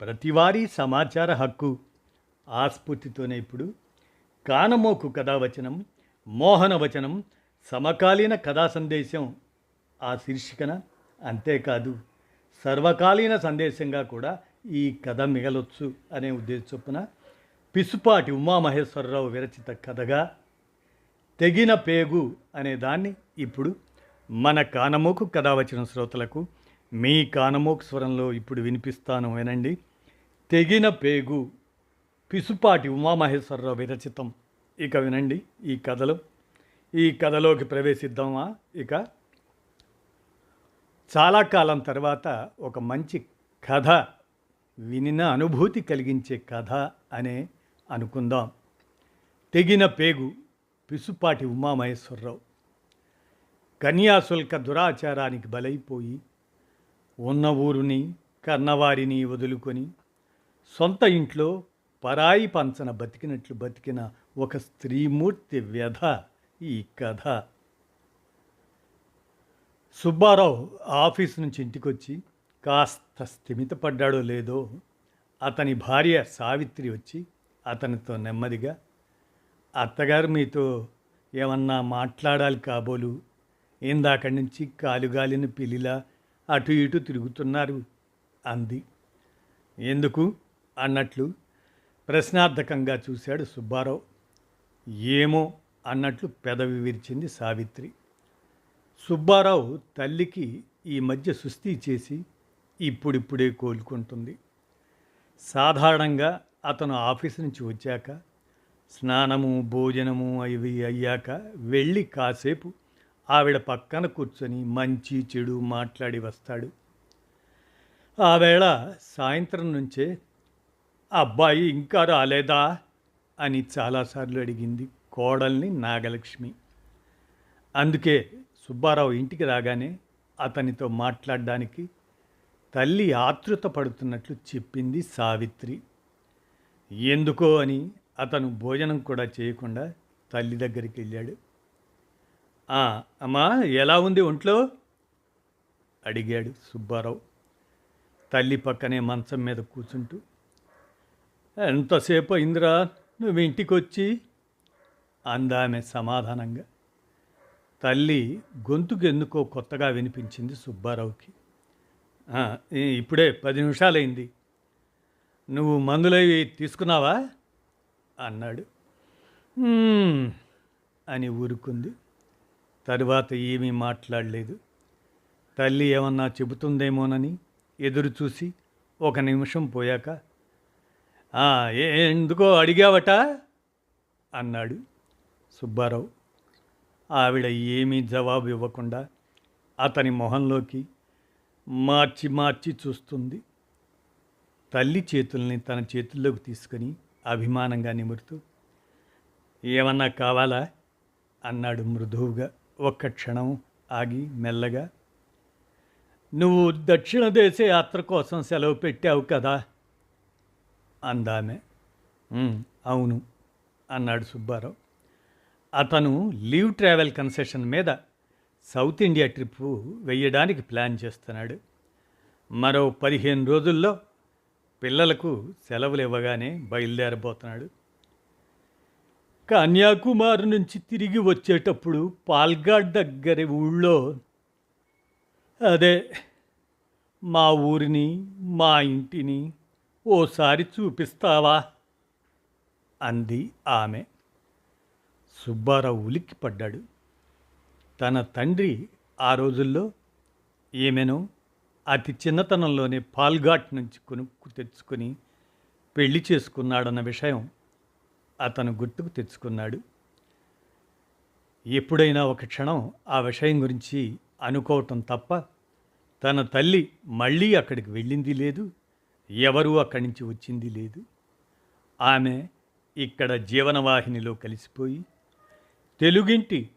ప్రతివారీ సమాచార హక్కు ఆస్ఫూర్తితోనే ఇప్పుడు కానమోకు కథావచనం మోహనవచనం సమకాలీన కథా సందేశం ఆ శీర్షికన అంతేకాదు. సర్వకాలీన సందేశంగా కూడా ఈ కథ మిగలొచ్చు అనే ఉద్దేశ చొప్పున పిసుపాటి ఉమామహేశ్వరరావు విరచిత కథగా తెగిన పేగు అనే దాన్ని ఇప్పుడు మన కానమోకు కథావచన శ్రోతలకు మీ కానమోక్ స్వరంలో ఇప్పుడు వినిపిస్తాను వినండి తెగిన పేగు పిసుపాటి ఉమామహేశ్వరరావు విరచితం. ఇక వినండి ఈ కథలో. ఈ కథలోకి ప్రవేశిద్దామా? ఇక చాలా కాలం తర్వాత ఒక మంచి కథ వినిన అనుభూతి కలిగించే కథ అనే అనుకుందాం. తెగిన పేగు పిసుపాటి ఉమామహేశ్వరరావు. కన్యాశుల్క దురాచారానికి బలైపోయి ఉన్న ఊరుని కన్నవారిని వదులుకొని సొంత ఇంట్లో పరాయి పంచన బతికినట్లు బతికిన ఒక స్త్రీమూర్తి వ్యధ ఈ కథ. సుబ్బారావు ఆఫీస్ నుంచి ఇంటికొచ్చి కాస్త స్థిమితపడ్డాడో లేదో అతని భార్య సావిత్రి వచ్చి అతనితో నెమ్మదిగా అత్తగారు మీతో ఏమన్నా మాట్లాడాలి కాబోలు. ఏందాకడి నుంచి కాలుగాలిన పిల్లిలా అటు ఇటు తిరుగుతున్నారు అంది. ఎందుకు? అన్నట్లు ప్రశ్నార్థకంగా చూశాడు సుబ్బారావు. ఏమో అన్నట్లు పెదవి విరిచింది సావిత్రి. సుబ్బారావు తల్లికి ఈ మధ్య సుస్థి చేసి ఇప్పుడిప్పుడే కోలుకుంటుంది. సాధారణంగా అతను ఆఫీస్ నుంచి వచ్చాక స్నానము భోజనము అవి అయ్యాక వెళ్ళి కాసేపు ఆవిడ పక్కన కూర్చొని మంచి చెడు మాట్లాడి వస్తాడు. ఆ వేళ సాయంత్రం నుంచే అబ్బాయి ఇంకా రాలేదా? అని చాలాసార్లు అడిగింది కోడల్ని నాగలక్ష్మి. అందుకే సుబ్బారావు ఇంటికి రాగానే అతనితో మాట్లాడడానికి తల్లి ఆతృత పడుతున్నట్లు చెప్పింది సావిత్రి. ఎందుకో అని అతను భోజనం కూడా చేయకుండా తల్లి దగ్గరికి వెళ్ళాడు. అమ్మా ఎలా ఉంది ఒంట్లో? అడిగాడు సుబ్బారావు తల్లి పక్కనే మంచం మీద కూర్చుంటూ. ఎంతసేపు అయిందిరా? నువ్వు ఇంటికి వచ్చి అందామె సమాధానంగా. తల్లి గొంతుకు ఎందుకో కొత్తగా వినిపించింది సుబ్బారావుకి. ఇప్పుడే పది నిమిషాలైంది. నువ్వు మందులవి తీసుకున్నావా? అన్నాడు. అని ఊరుకుంది. తరువాత ఏమీ మాట్లాడలేదు. తల్లి ఏమన్నా చెబుతుందేమోనని ఎదురు చూసి ఒక నిమిషం పోయాక ఏ ఎందుకో అడిగావట? అన్నాడు సుబ్బారావు. ఆవిడ ఏమీ జవాబు ఇవ్వకుండా అతని మొహంలోకి మార్చి మార్చి చూస్తుంది. తల్లి చేతుల్ని తన చేతుల్లోకి తీసుకొని అభిమానంగా నిమురుతూ ఏమన్నా కావాలా? అన్నాడు మృదువుగా. ఒక్క క్షణం ఆగి మెల్లగా నువ్వు దక్షిణ దేశ యాత్ర కోసం సెలవు పెట్టావు కదా? అందామె. అవును అన్నాడు సుబ్బారావు. అతను లీవ్ ట్రావెల్ కన్సెషన్ మీద సౌత్ ఇండియా ట్రిప్ వెయ్యడానికి ప్లాన్ చేస్తున్నాడు. మరో పదిహేను రోజుల్లో పిల్లలకు సెలవులు ఇవ్వగానే బయలుదేరబోతున్నాడు. కన్యాకుమారి నుంచి తిరిగి వచ్చేటప్పుడు పాల్గాడ్ దగ్గరి ఊళ్ళో అదే మా ఊరిని మా ఇంటిని ఓసారి చూపిస్తావా? అంది ఆమె. సుబ్బారావు ఉలిక్కి పడ్డాడు తన తండ్రి ఆ రోజుల్లో ఈమెను అతి చిన్నతనంలోనే పాల్ఘాట్ నుంచి కొనుక్కు తెచ్చుకొని పెళ్ళి చేసుకున్నాడన్న విషయం అతను గుర్తుకు తెచ్చుకున్నాడు. ఎప్పుడైనా ఒక క్షణం ఆ విషయం గురించి అనుకోవటం తప్ప తన తల్లి మళ్ళీ అక్కడికి వెళ్ళింది లేదు ఎవరూ అక్కడి నుంచి వచ్చింది లేదు. ఆమె ఇక్కడ జీవనవాహినిలో కలిసిపోయి తెలుగింటి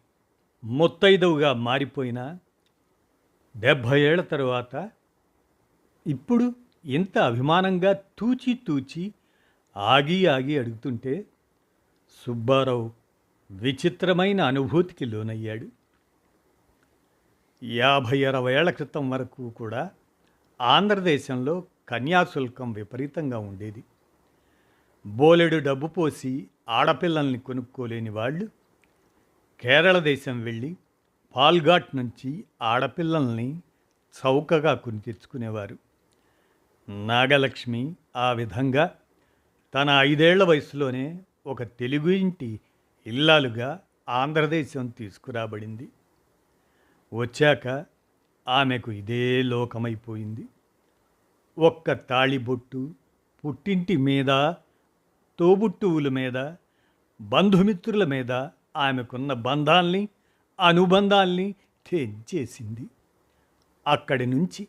ముత్తైదవుగా మారిపోయిన డెబ్భై ఏళ్ళ తరువాత ఇప్పుడు ఇంత అభిమానంగా తూచి తూచి ఆగి ఆగి అడుగుతుంటే సుబ్బారావు విచిత్రమైన అనుభూతికి లోనయ్యాడు. యాభై అరవై ఏళ్ళ క్రితం వరకు కూడా ఆంధ్రదేశంలో కన్యాశుల్కం విపరీతంగా ఉండేది. బోలెడు డబ్బు పోసి ఆడపిల్లల్ని కొనుక్కోలేని వాళ్ళు కేరళ దేశం వెళ్ళి పాల్ఘాట్ నుంచి ఆడపిల్లల్ని చౌకగా కొని తెచ్చుకునేవారు. నాగలక్ష్మి ఆ విధంగా తన ఐదేళ్ళ వయసులోనే ఒక తెలుగు ఇంటి ఇల్లాలుగా ఆంధ్రదేశం తీసుకురాబడింది. వచ్చాక ఆమెకు ఇదే లోకమైపోయింది. ఒక్క తాళిబొట్టు పుట్టింటి మీద తోబుట్టువుల మీద బంధుమిత్రుల మీద ఆమెకున్న బంధాల్ని అనుబంధాల్ని తెంచేసింది. అక్కడి నుంచి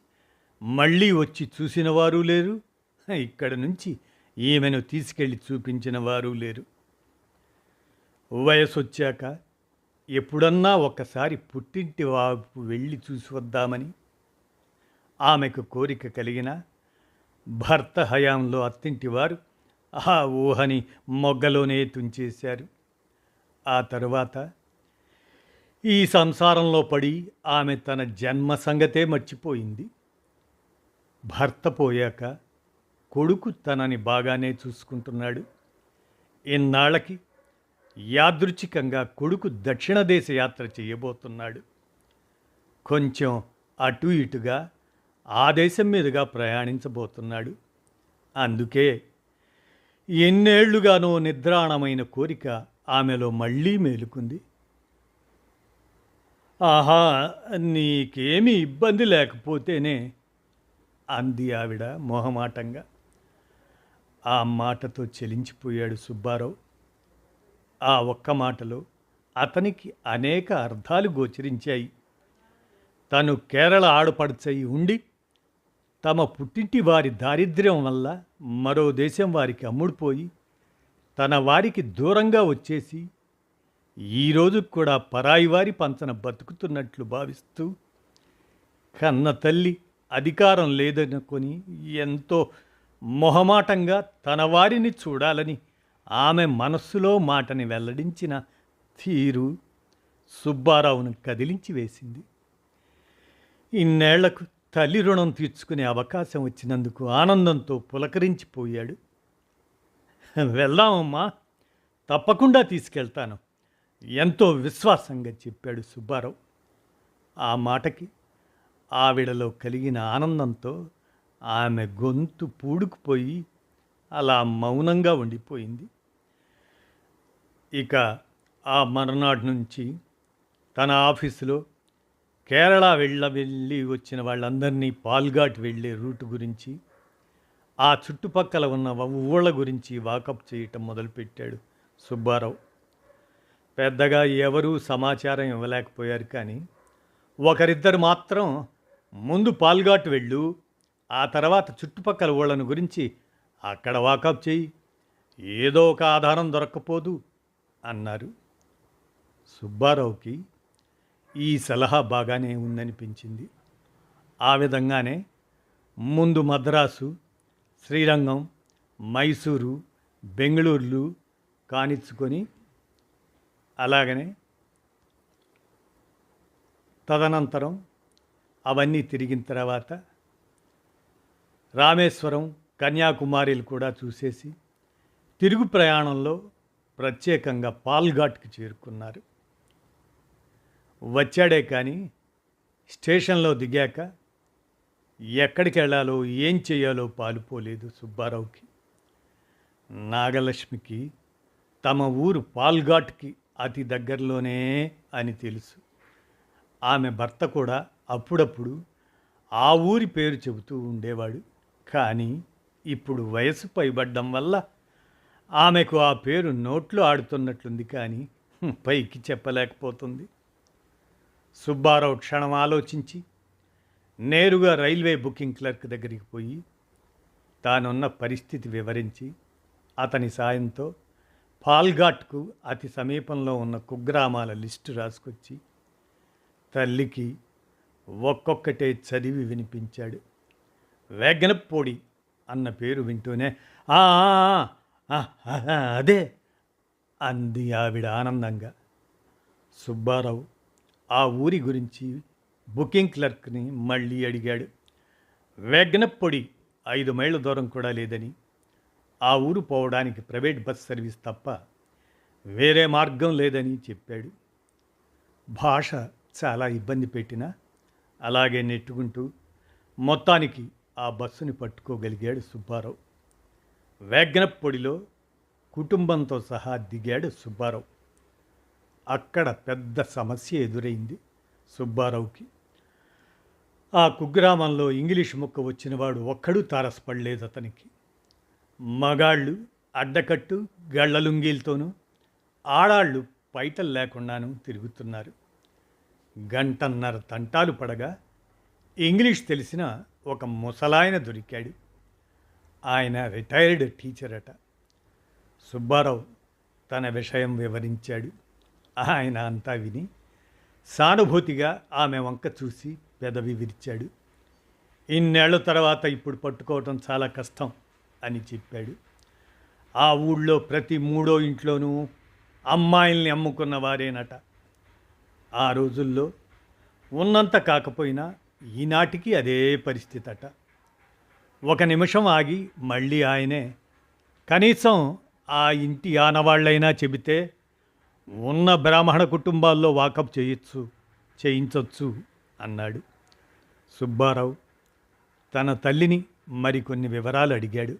మళ్ళీ వచ్చి చూసిన వారు లేరు. ఇక్కడ నుంచి ఈమెను తీసుకెళ్ళి చూపించిన వారు లేరు. వయసు వచ్చాక ఎప్పుడన్నా ఒక్కసారి పుట్టింటి వాపు వెళ్ళి చూసి వద్దామని ఆమెకు కోరిక కలిగిన భర్త హయాంలో అత్తింటి వారు ఆ ఊహని మొగ్గలోనే తుంచేశారు. ఆ తరువాత ఈ సంసారంలో పడి ఆమె తన జన్మ సంగతే మర్చిపోయింది. భర్త పోయాక కొడుకు తనని బాగానే చూసుకుంటున్నాడు. ఇన్నాళ్ళకి యాదృచ్ఛికంగా కొడుకు దక్షిణ దేశ యాత్ర చేయబోతున్నాడు. కొంచెం అటు ఇటుగా ఆ దేశం మీదుగా ప్రయాణించబోతున్నాడు. అందుకే ఎన్నేళ్ళుగానో నిద్రాణమైన కోరిక ఆమెలో మళ్ళీ మేలుకుంది. ఆహా నీకేమీ ఇబ్బంది లేకపోతేనే అంది ఆవిడ మొహమాటంగా. ఆ మాటతో చెలించిపోయాడు సుబ్బారావు. ఆ ఒక్క మాటలో అతనికి అనేక అర్థాలు గోచరించాయి. తను కేరళ ఆడపడుచై ఉండి తమ పుట్టింటి వారి దారిద్ర్యం వల్ల మరో దేశం వారికి అమ్ముడుపోయి తన వారికి దూరంగా వచ్చేసి ఈరోజు కూడా పరాయి వారి పంచన బతుకుతున్నట్లు భావిస్తూ కన్న తల్లి అధికారం లేదనుకొని ఎంతో మొహమాటంగా తన వారిని చూడాలని ఆమె మనస్సులో మాటని వెల్లడించిన తీరు సుబ్బారావును కదిలించి వేసింది. ఇన్నేళ్ళకు తల్లి రుణం తీర్చుకునే అవకాశం వచ్చినందుకు ఆనందంతో పులకరించిపోయాడు. వెళ్దామమ్మా తప్పకుండా తీసుకెళ్తాను ఎంతో విశ్వాసంగా చెప్పాడు సుబ్బారావు. ఆ మాటకి ఆవిడలో కలిగిన ఆనందంతో ఆమె గొంతు పూడుకుపోయి అలా మౌనంగా ఉండిపోయింది. ఇక ఆ మరునాడు నుంచి తన ఆఫీసులో కేరళ వెళ్ళ వెళ్ళి వచ్చిన వాళ్ళందరినీ పాల్ఘాట్ వెళ్ళే రూట్ గురించి ఆ చుట్టుపక్కల ఉన్న ఊళ్ళ గురించి వాకప్ చేయటం మొదలుపెట్టాడు సుబ్బారావు. పెద్దగా ఎవరూ సమాచారం ఇవ్వలేకపోయారు కానీ ఒకరిద్దరు మాత్రం ముందు పాల్ఘాట్ వెళ్ళు ఆ తర్వాత చుట్టుపక్కల ఊళ్ళను గురించి అక్కడ వాకప్ చేయి. ఏదో ఒక ఆధారం దొరక్కపోదు అన్నారు. సుబ్బారావుకి ఈ సలహా బాగానే ఉందనిపించింది. ఆ విధంగానే ముందు మద్రాసు శ్రీరంగం మైసూరు బెంగళూరులు కానిచ్చుకొని అలాగనే తదనంతరం అవన్నీ తిరిగిన తర్వాత రామేశ్వరం కన్యాకుమారిలు కూడా చూసేసి తిరుగు ప్రయాణంలో ప్రత్యేకంగా పాల్ఘాట్కి చేరుకున్నారు. వచ్చాడే కానీ స్టేషన్లో దిగాక ఎక్కడికి వెళ్ళాలో ఏం చేయాలో పాలుపోలేదు సుబ్బారావుకి. నాగలక్ష్మికి తమ ఊరు పాల్ఘాట్కి అతి దగ్గరలోనే అని తెలుసు. ఆమె భర్త కూడా అప్పుడప్పుడు ఆ ఊరి పేరు చెబుతూ ఉండేవాడు. కానీ ఇప్పుడు వయసు పైబడ్డం వల్ల ఆమెకు ఆ పేరు నోట్లో ఆడుతున్నట్లుంది కానీ పైకి చెప్పలేకపోతుంది. సుబ్బారావు క్షణం ఆలోచించి నేరుగా రైల్వే బుకింగ్ క్లర్క్ దగ్గరికి పోయి తానున్న పరిస్థితి వివరించి అతని సాయంతో పాల్ఘాట్కు అతి సమీపంలో ఉన్న కుగ్రామాల లిస్టు రాసుకొచ్చి తల్లికి ఒక్కొక్కటే చదివి వినిపించాడు. వేగనపోడి అన్న పేరు వింటూనే "ఆ, ఆ, అదే అంది ఆవిడ ఆనందంగా. సుబ్బారావు ఆ ఊరి గురించి బుకింగ్ క్లర్క్ని మళ్ళీ అడిగాడు. వేగనపొడి ఐదు మైళ్ళ దూరం కూడా లేదని. ఆ ఊరు పోవడానికి ప్రైవేట్ బస్ సర్వీస్ తప్ప వేరే మార్గం లేదని చెప్పాడు. భాష చాలా ఇబ్బంది పెట్టినా అలాగే నెట్టుకుంటూ మొత్తానికి ఆ బస్సుని పట్టుకోగలిగాడు సుబ్బారావు. వేగనపొడిలో కుటుంబంతో సహా దిగాడు సుబ్బారావు. అక్కడ పెద్ద సమస్య ఎదురైంది సుబ్బారావుకి. ఆ కుగ్రామంలో ఇంగ్లీష్ ముక్క వచ్చినవాడు ఒక్కడూ తారసపడలేదు అతనికి. మగాళ్ళు అడ్డకట్టు గళ్ళలుంగీలతోనూ ఆడాళ్ళు పైటలు లేకుండాను తిరుగుతున్నారు. గంటన్నర తంటాలు పడగా ఇంగ్లీష్ తెలిసిన ఒక ముసలాయన దొరికాడు. ఆయన రిటైర్డ్ టీచర్ అట. సుబ్బారావు తన విషయం వివరించాడు. ఆయన అంతా విని సానుభూతిగా ఆమె వంక చూసి పెదవి విరిచాడు. ఇన్నేళ్ళ తర్వాత ఇప్పుడు పట్టుకోవటం చాలా కష్టం అని చెప్పాడు. ఆ ఊళ్ళో ప్రతి మూడో ఇంట్లోనూ అమ్మాయిల్ని అమ్ముకున్న వారేనట. ఆ రోజుల్లో ఉన్నంత కాకపోయినా ఈనాటికి అదే పరిస్థితి అట ఒక నిమిషం ఆగి మళ్ళీ ఆయనే కనీసం ఆ ఇంటి ఆనవాళ్ళైనా చెబితే ఉన్న బ్రాహ్మణ కుటుంబాల్లో వాకప్ చేయొచ్చు చేయించవచ్చు అన్నాడు. సుబ్బారావు తన తల్లిని మరికొన్ని వివరాలు అడిగాడు.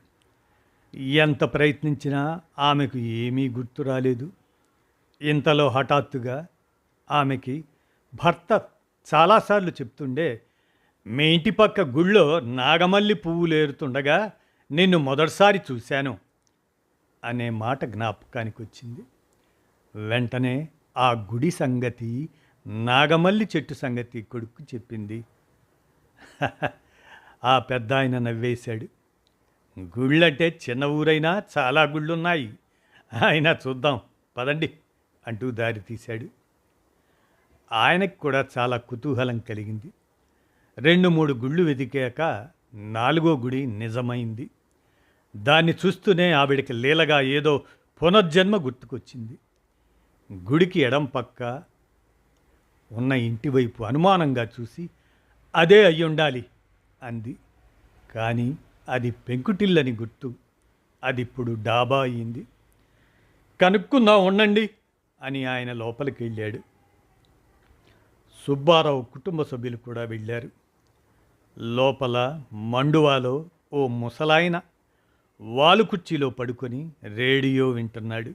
ఎంత ప్రయత్నించినా ఆమెకు ఏమీ గుర్తు రాలేదు. ఇంతలో హఠాత్తుగా ఆమెకి భర్త చాలాసార్లు చెప్తుండే మీ ఇంటి పక్క గుళ్ళో నాగమల్లి పువ్వులు ఏరుతుండగా నిన్ను మొదటిసారి చూశాను అనే మాట జ్ఞాపకానికి వచ్చింది వెంటనే ఆ గుడి సంగతి నాగమల్లి చెట్టు సంగతి కొడుకు చెప్పింది. ఆ పెద్ద ఆయన నవ్వేశాడు. గుళ్ళంటే చిన్న ఊరైనా చాలా గుళ్ళున్నాయి. అయినా చూద్దాం పదండి అంటూ దారి తీశాడు. ఆయనకు కూడా చాలా కుతూహలం కలిగింది. రెండు మూడు గుళ్ళు వెతికాక నాలుగో గుడి నిజమైంది. దాన్ని చూస్తూనే ఆవిడకి లీలగా ఏదో పునర్జన్మ గుర్తుకొచ్చింది. గుడికి ఎడం పక్క ఉన్న ఇంటివైపు అనుమానంగా చూసి అదే అయి ఉండాలి అంది. కానీ అది పెంకుటిల్లని గుర్తు. అది ఇప్పుడు డాబా అయింది. కనుక్కుందా ఉండండి అని ఆయన లోపలికి వెళ్ళాడు. సుబ్బారావు కుటుంబ సభ్యులు కూడా వెళ్ళారు. లోపల మండువాలో ఓ ముసలాయన వాలుకుర్చీలో పడుకొని రేడియో వింటున్నాడు.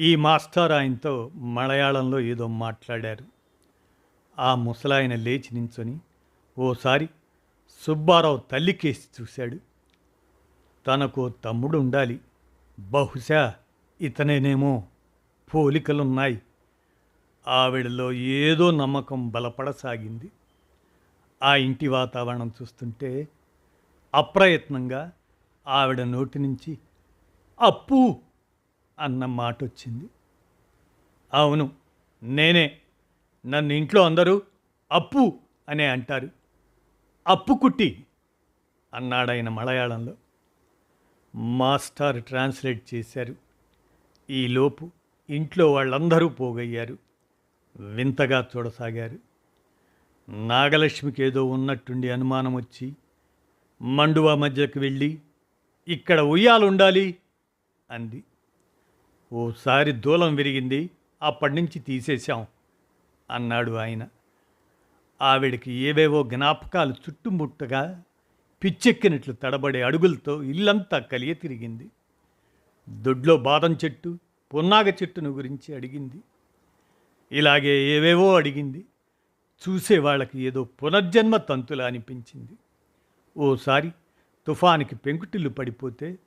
ఈ మాస్టర్ ఆయనతో మలయాళంలో ఏదో మాట్లాడారు. ఆ ముసలాయన లేచి నించొని ఓసారి సుబ్బారావు తల్లి కేసి చూశాడు. తనకు తమ్ముడు ఉండాలి. బహుశా ఇతనేనేమో పోలికలున్నాయి. ఆవిడలో ఏదో నమ్మకం బలపడసాగింది. ఆ ఇంటి వాతావరణం చూస్తుంటే అప్రయత్నంగా ఆవిడ నోటి నుంచి అప్పు అన్న మాట వచ్చింది అవును నేనే. నన్ను ఇంట్లో అందరూ అప్పు అనే అంటారు. అప్పు కుట్టి అన్నాడాయన మలయాళంలో. మాస్టర్ ట్రాన్స్లేట్ చేశారు. ఈలోపు ఇంట్లో వాళ్ళందరూ పోగయ్యారు. వింతగా చూడసాగారు. నాగలక్ష్మికి ఏదో ఉన్నట్టుండి అనుమానం వచ్చి మండువా మధ్యకు వెళ్ళి ఇక్కడ ఉయ్యాలు ఉండాలి అంది. ఓసారి దూలం విరిగింది. అప్పటి నుంచి తీసేశాం అన్నాడు ఆయన. ఆవిడకి ఏవేవో జ్ఞాపకాలు చుట్టుముట్టగా పిచ్చెక్కినట్లు తడబడే అడుగులతో ఇల్లంతా కలియ తిరిగింది. దొడ్లో బాదం చెట్టు పున్నాగ చెట్టును గురించి అడిగింది. ఇలాగే ఏవేవో అడిగింది. చూసేవాళ్ళకి ఏదో పునర్జన్మ తంతులా అనిపించింది. ఓసారి తుఫానికి పెంకుటిల్లు పడిపోతే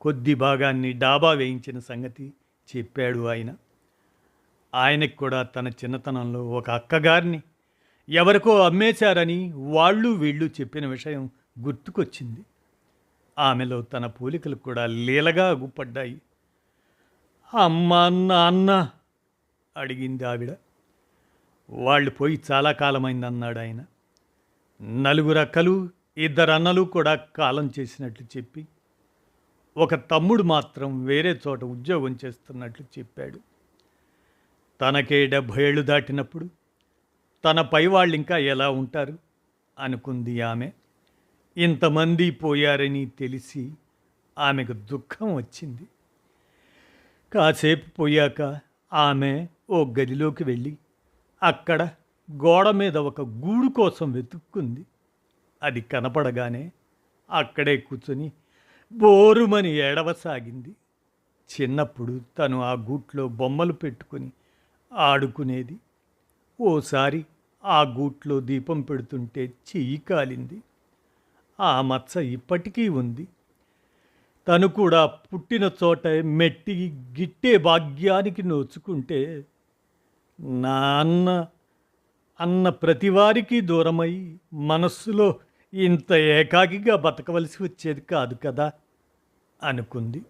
కొద్ది భాగాన్ని డాబా వేయించిన సంగతి చెప్పాడు ఆయన. ఆయనకు కూడా తన చిన్నతనంలో ఒక అక్కగారిని ఎవరికో అమ్మేశారని వాళ్ళు వీళ్ళు చెప్పిన విషయం గుర్తుకొచ్చింది. ఆమెలో తన పోలికలు కూడా లీలగా అగుపడ్డాయి. అన్న నాన్న అడిగింది ఆవిడ. వాళ్ళు పోయి చాలా కాలమైందన్నాడు ఆయన. నలుగురు అక్కలు ఇద్దరు అన్నలు కూడా కాలం చేసినట్లు చెప్పి ఒక తమ్ముడు మాత్రం వేరే చోట ఉద్యోగం చేస్తున్నట్లు చెప్పాడు. తనకే డెబ్భై ఏళ్ళు దాటినప్పుడు తన పై వాళ్ళు ఇంకా ఎలా ఉంటారు అనుకుంది ఆమె. ఇంతమంది పోయారని తెలిసి ఆమెకు దుఃఖం వచ్చింది. కాసేపు పోయాక ఆమె ఓ గదిలోకి వెళ్ళి అక్కడ గోడ మీద ఒక గూడు కోసం వెతుక్కుంది. అది కనపడగానే అక్కడే కూర్చొని బోరుమని ఏడవసాగింది. చిన్నప్పుడు తను ఆ గూట్లో బొమ్మలు పెట్టుకొని ఆడుకునేది. ఓసారి ఆ గూట్లో దీపం పెడుతుంటే చెయ్యి కాలింది. ఆ మచ్చ ఇప్పటికీ ఉంది. తను కూడా పుట్టిన చోట మెట్టి గిట్టే భాగ్యానికి నోచుకుంటే నాన్న అన్న ప్రతివారికి దూరమై మనస్సులో ఇంత ఏకాకిగా బతకవలసి వచ్చేది కాదు కదా అనుకుంది.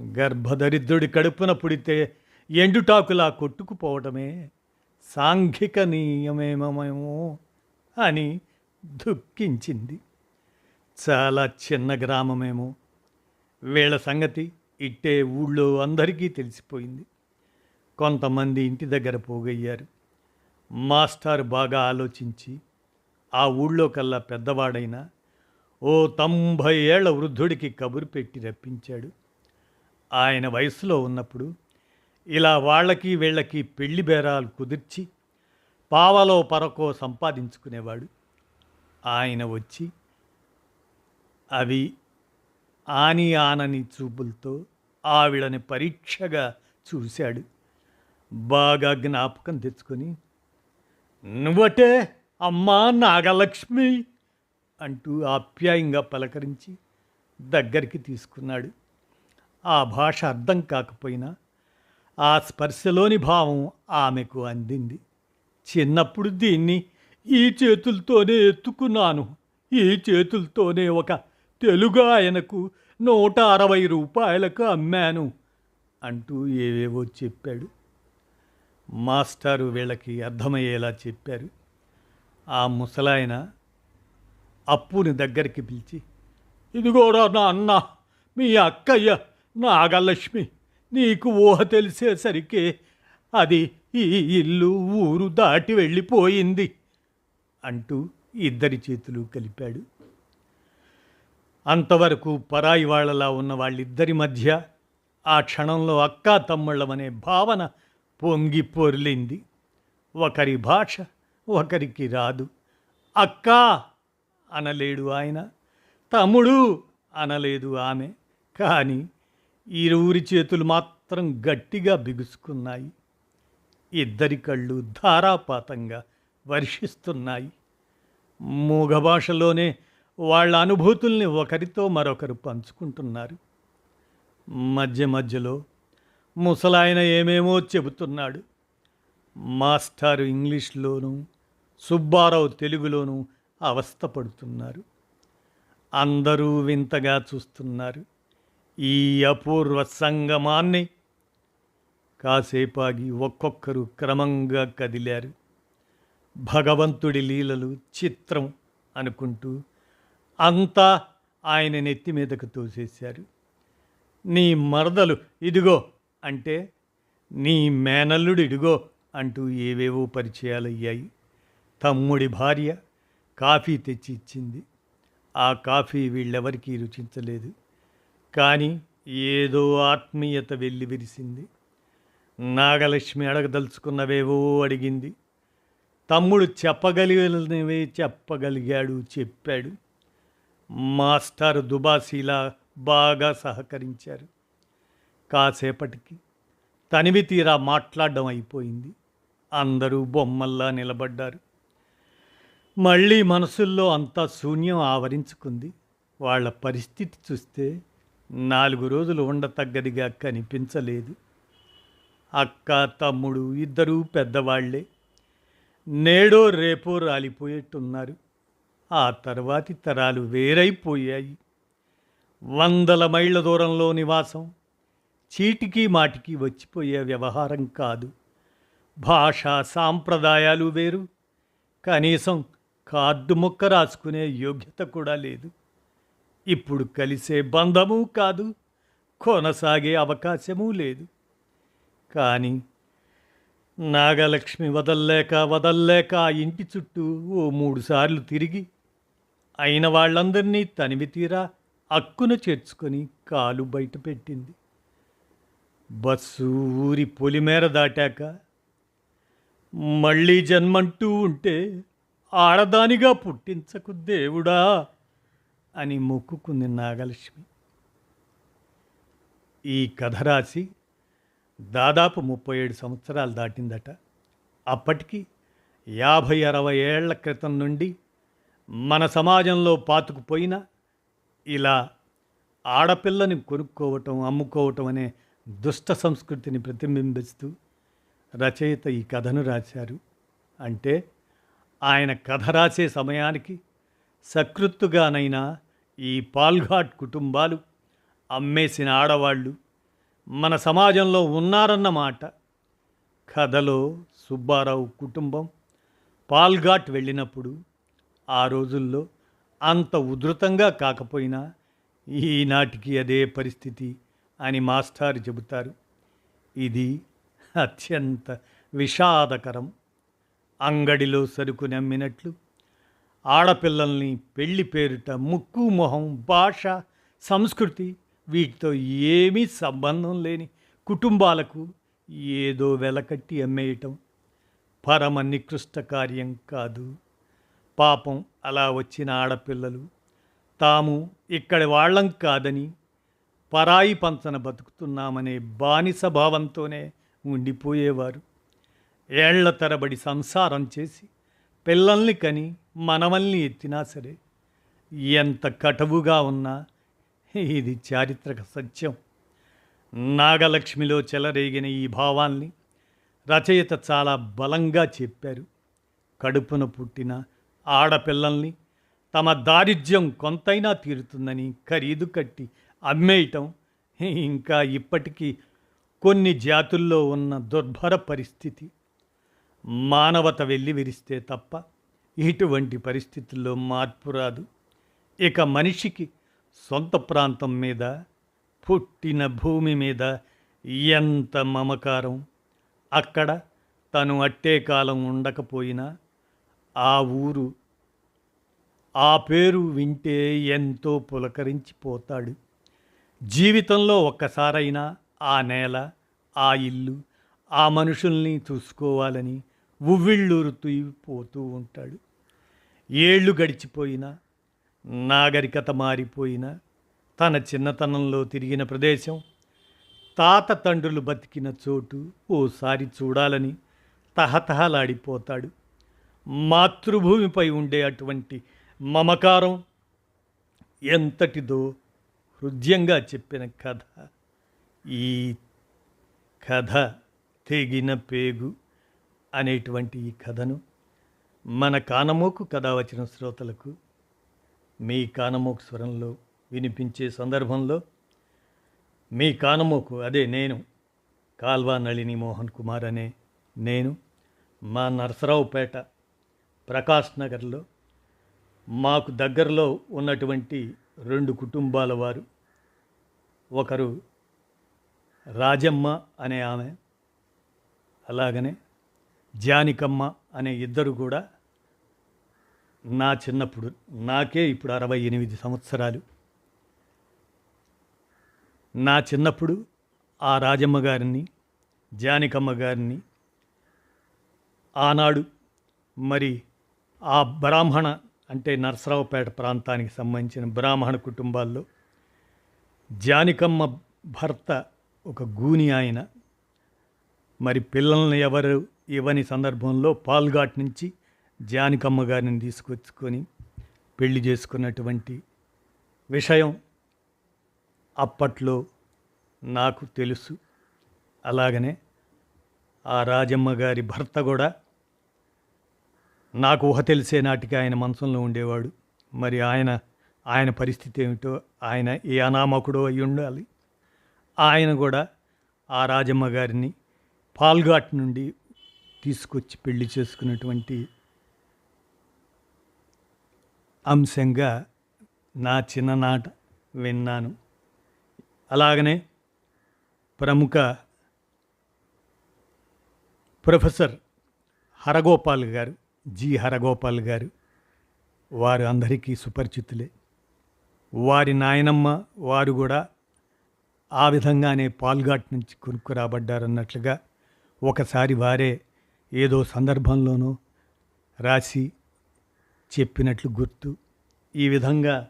గర్భదరిద్రుడి కడుపున పుడితే ఎండుటాకులా కొట్టుకుపోవటమే సాంఘిక నియమేమేమో అని దుఃఖించింది. చాలా చిన్న గ్రామమేమో. వీళ్ళ సంగతి ఇట్టే ఊళ్ళో అందరికీ తెలిసిపోయింది. కొంతమంది ఇంటి దగ్గర పోగయ్యారు. మాస్టర్ బాగా ఆలోచించి ఆ ఊళ్ళో కల్లా పెద్దవాడైన ఓ తొంభై ఏళ్ళ వృద్ధుడికి కబురు పెట్టి రప్పించాడు. ఆయన వయసులో ఉన్నప్పుడు ఇలా వాళ్ళకి వీళ్ళకి పెళ్ళి బేరాలు కుదిర్చి పావలో పరకో సంపాదించుకునేవాడు. ఆయన వచ్చి అవి ఆని ఆనని చూపులతో ఆవిడని పరీక్షగా చూశాడు. బాగా జ్ఞాపకం తెచ్చుకొని నువ్వటే అమ్మా నాగలక్ష్మి అంటూ ఆప్యాయంగా పలకరించి దగ్గరికి తీసుకున్నాడు. ఆ భాష అర్థం కాకపోయినా ఆ స్పర్శలోని భావం ఆమెకు అందింది. చిన్నప్పుడు దీన్ని ఈ చేతులతోనే ఎత్తుకున్నాను. ఈ చేతులతోనే ఒక తెలుగు ఆయనకు నూట అరవై రూపాయలకు అమ్మాను అంటూ ఏవేవో చెప్పాడు. మాస్టారు వీళ్ళకి అర్థమయ్యేలా చెప్పారు. ఆ ముసలాయన అప్పుని దగ్గరికి పిలిచి ఇదిగోరా నా అన్న మీ అక్కయ్య నాగలక్ష్మి నీకు ఊహ తెలిసేసరికి అది ఈ ఇల్లు ఊరు దాటి వెళ్ళిపోయింది అంటూ ఇద్దరి చేతులు కలిపాడు. అంతవరకు పరాయి వాళ్ళలా ఉన్న వాళ్ళిద్దరి మధ్య ఆ క్షణంలో అక్కా తమ్ముళ్ళమనే భావన పొంగి పొర్లింది. ఒకరి భాష ఒకరికి రాదు. అక్కా అనలేడు ఆయన. తమ్ముడు అనలేదు ఆమె. కానీ ఇరువురి చేతులు మాత్రం గట్టిగా బిగుసుకున్నాయి. ఇద్దరి కళ్ళు ధారాపాతంగా వర్షిస్తున్నాయి. మూగ భాషలోనే వాళ్ళ అనుభూతుల్ని ఒకరితో మరొకరు పంచుకుంటున్నారు. మధ్య మధ్యలో ముసలాయన ఏమేమో చెబుతున్నాడు. మాస్టారు ఇంగ్లీష్లోనూ సుబ్బారావు తెలుగులోనూ అవస్థపడుతున్నారు అందరూ వింతగా చూస్తున్నారు. ఈ అపూర్వ సంగమాన్ని కాసేపాగి ఒక్కొక్కరు క్రమంగా కదిలారు. భగవంతుడి లీలలు చిత్రం అనుకుంటూ అంతా ఆయన నెత్తి మీదకు తోసేశారు. నీ మరదలు ఇదిగో అంటే నీ మేనల్లుడు ఇడిగో అంటూ ఏవేవో పరిచయాలయ్యాయి. తమ్ముడి భార్య కాఫీ తెచ్చి ఇచ్చింది. ఆ కాఫీ వీళ్ళెవరికీ రుచించలేదు. కానీ ఏదో ఆత్మీయత వెళ్ళి విరిసింది. నాగలక్ష్మి అడగదలుచుకున్నవేవో అడిగింది. తమ్ముడు చెప్పగలిగినవే చెప్పగలిగాడు చెప్పాడు. మాస్టర్ దుబాసీలా బాగా సహకరించారు. కాసేపటికి తనివి తీరా మాట్లాడడం అయిపోయింది. అందరూ బొమ్మల్లా నిలబడ్డారు. మళ్ళీ మనసుల్లో అంతా శూన్యం ఆవరించుకుంది. వాళ్ళ పరిస్థితి చూస్తే నాలుగు రోజులు ఉండతగ్గదిగా కనిపించలేదు. అక్క తమ్ముడు ఇద్దరూ పెద్దవాళ్ళే. నేడో రేపో రాలిపోయేట్టున్నారు. ఆ తర్వాతి తరాలు వేరైపోయాయి. వందల మైళ్ళ దూరంలో నివాసం చీటికి మాటికి వచ్చిపోయే వ్యవహారం కాదు. భాష సాంప్రదాయాలు వేరు. కనీసం కార్డు ముక్క రాసుకునే యోగ్యత కూడా లేదు. ఇప్పుడు కలిసే బంధము కాదు కొనసాగే అవకాశమూ లేదు. కానీ నాగలక్ష్మి వదల్లేక వదల్లేక ఆ ఇంటి చుట్టూ ఓ మూడు సార్లు తిరిగి అయిన వాళ్ళందరినీ తనివి తీరా అక్కున చేర్చుకొని కాలు బయట పెట్టింది. బస్సు ఊరి పొలిమేర దాటాక మళ్ళీ జన్మంటూ ఉంటే ఆడదానిగా పుట్టించకు దేవుడా అని మొక్కుకుంది నాగలక్ష్మి. ఈ కథ రాసి దాదాపు ముప్పై ఏడు సంవత్సరాలు దాటిందట. అప్పటికి యాభై అరవై ఏళ్ళ క్రితం నుండి మన సమాజంలో పాతుకుపోయిన ఇలా ఆడపిల్లని కొనుక్కోవటం అమ్ముకోవటం అనే దుష్ట సంస్కృతిని ప్రతిబింబిస్తూ రచయిత ఈ కథను రాశారు. అంటే ఆయన కథ రాసే సమయానికి సకృత్తుగానైనా ఈ పాల్ఘాట్ కుటుంబాలు అమ్మేసిన ఆడవాళ్ళు మన సమాజంలో ఉన్నారన్నమాట కథలో సుబ్బారావు కుటుంబం పాల్ఘాట్ వెళ్ళినప్పుడు ఆ రోజుల్లో అంత ఉధృతంగా కాకపోయినా ఈనాటికి అదే పరిస్థితి అని మాస్టారు చెబుతారు. ఇది అత్యంత విషాదకరం. అంగడిలో సరుకు నమ్మినట్లు ఆడపిల్లల్ని పెళ్ళి పేరుట ముక్కు మొహం భాష సంస్కృతి వీటితో ఏమీ సంబంధం లేని కుటుంబాలకు ఏదో వెలకట్టి అమ్మేయటం పరమ నికృష్ట కార్యం కాదు. పాపం అలా వచ్చిన ఆడపిల్లలు తాము ఇక్కడి వాళ్ళం కాదని పరాయి పంచన బతుకుతున్నామనే బానిస భావంతోనే ఉండిపోయేవారు. ఏళ్ళ తరబడి సంసారం చేసి పిల్లల్ని కని మనమల్ని ఎత్తినా సరే ఎంత కటవుగా ఉన్నా ఇది చారిత్రక సత్యం. నాగలక్ష్మిలో చెలరేగిన ఈ భావాల్ని రచయిత చాలా బలంగా చెప్పారు. కడుపున పుట్టిన ఆడపిల్లల్ని తమ దారిద్ర్యం కొంతైనా తీరుతుందని ఖరీదు కట్టి అమ్మేయటం. ఇంకా ఇప్పటికీ కొన్ని జాతుల్లో ఉన్న దుర్భర పరిస్థితి. మానవత వెళ్ళి విరిస్తే తప్ప ఇటువంటి పరిస్థితుల్లో మార్పు రాదు. ఇక మనిషికి సొంత ప్రాంతం మీద పుట్టిన భూమి మీద ఎంత మమకారం. అక్కడ తను అట్టే కాలం ఉండకపోయినా ఆ ఊరు ఆ పేరు వింటే ఎంతో పులకరించిపోతాడు. జీవితంలో ఒక్కసారైనా ఆ నేల ఆ ఇల్లు ఆ మనుషుల్ని చూసుకోవాలని ఉవ్విళ్ళూరుతూ పోతూ ఉంటాడు. ఏళ్ళు గడిచిపోయినా నాగరికత మారిపోయిన తన చిన్నతనంలో తిరిగిన ప్రదేశం తాత తండ్రులు బతికిన చోటు ఓసారి చూడాలని తహతహలాడిపోతాడు. మాతృభూమిపై ఉండే అటువంటి మమకారం ఎంతటిదో హృదయంగా చెప్పిన కథ. ఈ కథ తెగిన పేగు అనేటువంటి ఈ కథను మన కానమోకు కథ వచ్చిన శ్రోతలకు మీ కానమోకు స్వరంలో వినిపించే సందర్భంలో మీ కానమోకు అదే నేను కాల్వా నళిని మోహన్ కుమార్ అనే నేను మా నరసరావుపేట ప్రకాష్ నగర్లో మాకు దగ్గరలో ఉన్నటువంటి రెండు కుటుంబాల వారు. ఒకరు రాజమ్మ అనే ఆమె అలాగనే జానికమ్మ అనే ఇద్దరు కూడా నా చిన్నప్పుడు నాకే ఇప్పుడు అరవై ఎనిమిది సంవత్సరాలు. నా చిన్నప్పుడు ఆ రాజమ్మ గారిని జానికమ్మ గారిని ఆనాడు మరి ఆ బ్రాహ్మణ అంటే నరసరావుపేట ప్రాంతానికి సంబంధించిన బ్రాహ్మణ కుటుంబాల్లో జానికమ్మ భర్త ఒక గూని ఆయన. మరి పిల్లల్ని ఎవరు ఇవ్వని సందర్భంలో పాల్ఘాట్ నుంచి జానికమ్మ గారిని తీసుకొచ్చుకొని పెళ్ళి చేసుకున్నటువంటి విషయం అప్పట్లో నాకు తెలుసు. అలాగనే ఆ రాజమ్మ గారి భర్త కూడా నాకు ఊహ తెలిసే నాటికి ఆయన మనసంలో ఉండేవాడు. మరి ఆయన ఆయన పరిస్థితి ఏమిటో ఆయన ఏ అనామకుడో అయి ఉండాలి. ఆయన కూడా ఆ రాజమ్మ గారిని పాల్ఘాట్ నుండి తీసుకొచ్చి పెళ్ళి చేసుకున్నటువంటి అంశంగా నా చిన్ననాట విన్నాను. అలాగనే ప్రముఖ ప్రొఫెసర్ హరగోపాల్ గారు జి హరగోపాల్ గారు వారు అందరికీ సుపరిచితులే. వారి నాయనమ్మ వారు కూడా ఆ విధంగానే పాల్ఘాట్ నుంచి కొనుక్కు రాబడ్డారన్నట్లుగా ఒకసారి వారే ఏదో సందర్భంలోనూ రాసి చెప్పినట్లు గుర్తు. ఈ విధంగా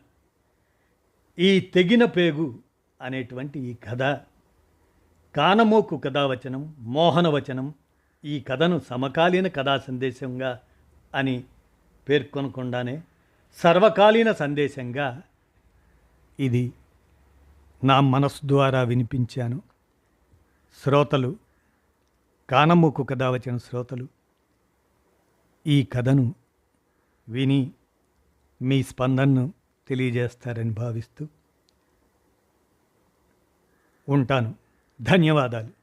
ఈ తెగిన పేగు అనేటువంటి ఈ కథ కానమోకు కథావచనం మోహనవచనం ఈ కథను సమకాలీన కథా సందేశంగా అని పేర్కొనకుండానే సర్వకాలీన సందేశంగా ఇది నా మనస్సు ద్వారా వినిపించాను. శ్రోతలు కానమ్మకు కథ వచ్చిన శ్రోతలు ఈ కథను విని మీ స్పందనను తెలియజేస్తారని భావిస్తూ ఉంటాను. ధన్యవాదాలు.